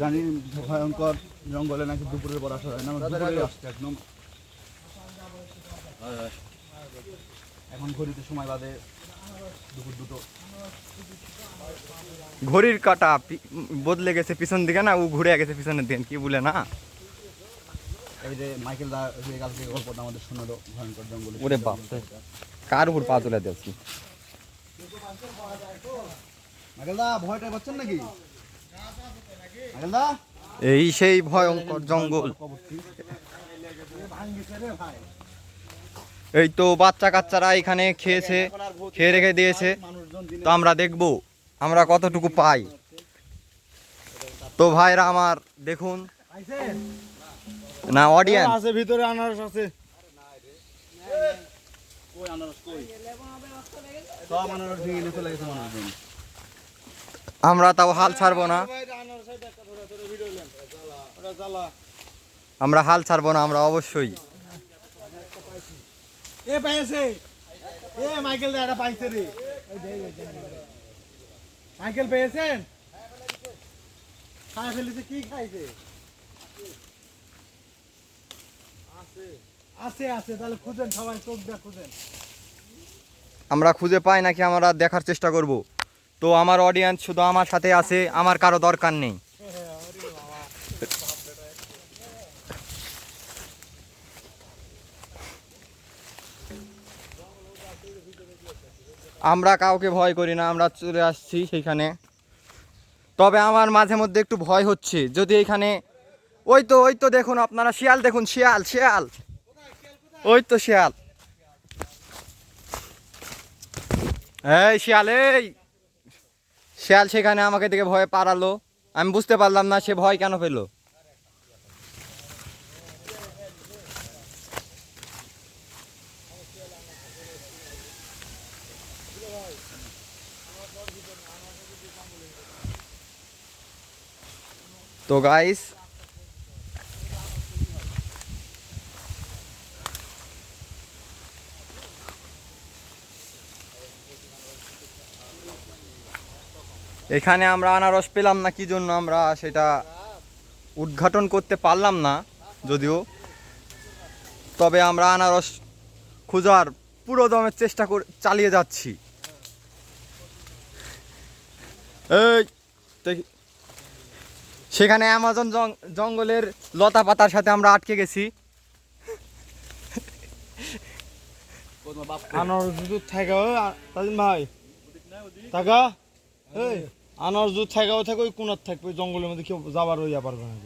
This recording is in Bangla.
জানি ভয়ঙ্কর জঙ্গলে নাকি দুপুরের পর আসা হয় না দুপুরে আসছে একদম। এখন ঘড়িতে সময় বাদে দুপুর দুটো। ঘড়ির কাটা বদলে গেছে পিছন দিকে না ও ঘুরে গেছে পিছনের দিকে কি বলে না? এই যে মাইকেল দা যে কাল থেকে গল্পটা আমাদের শোনালো ভয়ঙ্কর জঙ্গলে ওরে বাপ কার উপর পা তুলে দিয়েছি? এই সেই ভয়ঙ্কর জঙ্গল। এই তো বাচ্চা কাচ্চারা এখানে খেয়েছে খেয়ে রেখে দিয়েছে। তো আমরা দেখব আমরা কতটুকু পাই। তো ভাইরা আমার দেখুন। না অডিয়েন্স আছে ভিতরে আনারস আছে। কই আনারস কই? সব আনারস ভেঙে নিয়ে চলে গেছে মানুষজন আমরা তাও হাল ছাড়বো না। আমরা হাল ছাড়বো না আমরা অবশ্যই। এ পাইছে। এ মাইকেল দা এটা পাইছে রে। মাইকেল পেয়েছেন? খাই ফেলেছে কি খাইছে? আছে আমরা খুঁজে পাই নাকি আমরা দেখার চেষ্টা করব। তো আমার অডিয়েন্স শুধু আমার সাথে আছে, আমার কারও দরকার নেই। আমরা কাউকে ভয় করি না, আমরা চলে আসছি সেইখানে। তবে আমার মাঝে মধ্যে একটু ভয় হচ্ছে, যদি এখানে ওই তো ওই তো দেখুন আপনারা, শিয়াল দেখুন, শিয়াল শিয়াল। ওই তো শিয়াল। এই শিয়াল এই। শিয়াল সেখানে আমাকে দেখে ভয়ে পারালো আমি বুঝতে পারলাম না সে ভয় কেন পেল। তো গাইস এখানে আমরা আনারস পেলাম না, কি জন্য আমরা সেটা উদ্ঘাটন করতে পারলাম না যদিও। তবে আমরা আনারস খোঁজার পুরো দমের চেষ্টা করে, চালিয়ে যাচ্ছি। এই সেখানে অ্যামাজন জঙ্গলের লতা পাতার সাথে আমরা আটকে গেছি। আনারস থাকা ভাই। থাকা এই। আনারস দুধ থাকাও থাকে ওই কোনার থাকবে জঙ্গলের মধ্যে কেউ যাবার ওই পারবে না।